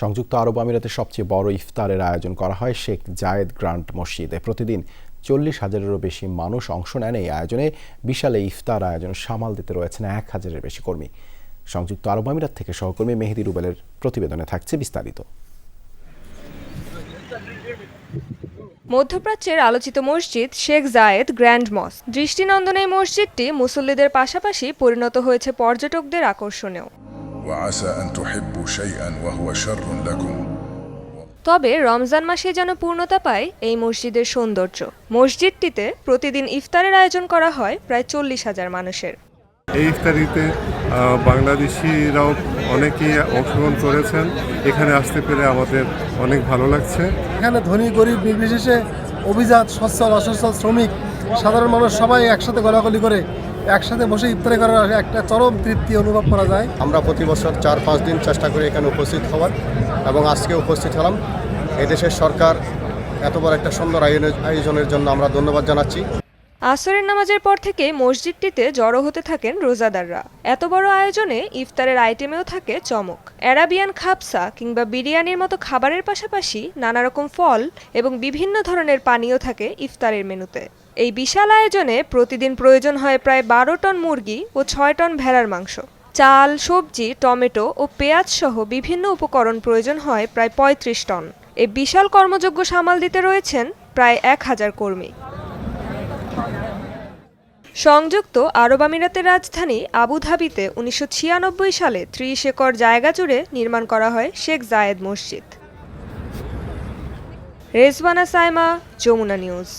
সংযুক্ত আরব আমিরাতের সবচেয়ে বড় ইফতারের আয়োজন করা হয় শেখ জায়েদ গ্রান্ট মসজিদে। প্রতিদিন চল্লিশ হাজারেরও বেশি মানুষ অংশ নেন এই আয়োজনে। বিশাল এই ইফতার আয়োজন সামাল দিতে রয়েছেন এক হাজারের বেশি কর্মী। সংযুক্ত আরব আমিরাত থেকে সহকর্মী মেহেদি রুবেলের প্রতিবেদনে থাকছে বিস্তারিত। মধ্যপ্রাচ্যের আলোচিত মসজিদ শেখ জায়েদ গ্র্যান্ড মস দৃষ্টিনন্দন এই মসজিদটি মুসল্লিদের পাশাপাশি পরিণত হয়েছে পর্যটকদের আকর্ষণেও। وعسى ان تحبوا شيئا وهو شر لكم তবে রমজান মাসে যেন পূর্ণতা পায় এই মসজিদের সৌন্দর্য মসজিদটিতে প্রতিদিন ইফতারের আয়োজন করা হয় প্রায় চল্লিশ হাজার মানুষের এই ইফতারিতে আহ, বাংলাদেশিরাও অনেকেই অংশগ্রহণ করেছেন এখানে আসতে পেরে আমাদের অনেক ভালো লাগছে এখানে ধনী গরিব নির্বিশেষে অভিজাত সচ্ছল অসচ্ছল শ্রমিক সাধারণ মানুষ সবাই একসাথে গলাগলি করে একসাথে বসে ইফতারি করার একটা চরম তৃপ্তি অনুভব করা যায়। আমরা প্রতি বছর চার পাঁচ দিন চেষ্টা করি এখানে উপস্থিত হওয়ার এবং আজকে উপস্থিত হলাম। এদেশের সরকার এত বড় একটা সুন্দর আয়োজন- আয়োজনের জন্য আমরা ধন্যবাদ জানাচ্ছি। আসরের নামাজের পর থেকে মসজিদটিতে জড়ো হতে থাকেন রোজাদাররা। এত বড় আয়োজনে ইফতারের আইটেমেও থাকে চমক। অ্যারাবিয়ান খাপসা কিংবা বিরিয়ানির মতো খাবারের পাশাপাশি নানা রকম ফল এবং বিভিন্ন ধরনের পানীয় থাকে ইফতারের মেনুতে। এই বিশাল আয়োজনে প্রতিদিন প্রয়োজন হয় প্রায় বারো টন মুরগি ও ছয় টন ভেড়ার মাংস। চাল, সবজি, টমেটো ও পেঁয়াজ সহ বিভিন্ন উপকরণ প্রয়োজন হয় প্রায় পঁয়ত্রিশ টন। এই বিশাল কর্মযোগ্য সামাল দিতে রয়েছেন প্রায় এক হাজার কর্মী। সংযুক্ত আরব আমিরাতের রাজধানী আবুধাবিতে উনিশশো ছিয়ানব্বই সালে ত্রিশ একর জায়গা জুড়ে নির্মাণ করা হয় শেখ জায়েদ মসজিদ। রেজওয়ানা সাইমা, যমুনা নিউজ।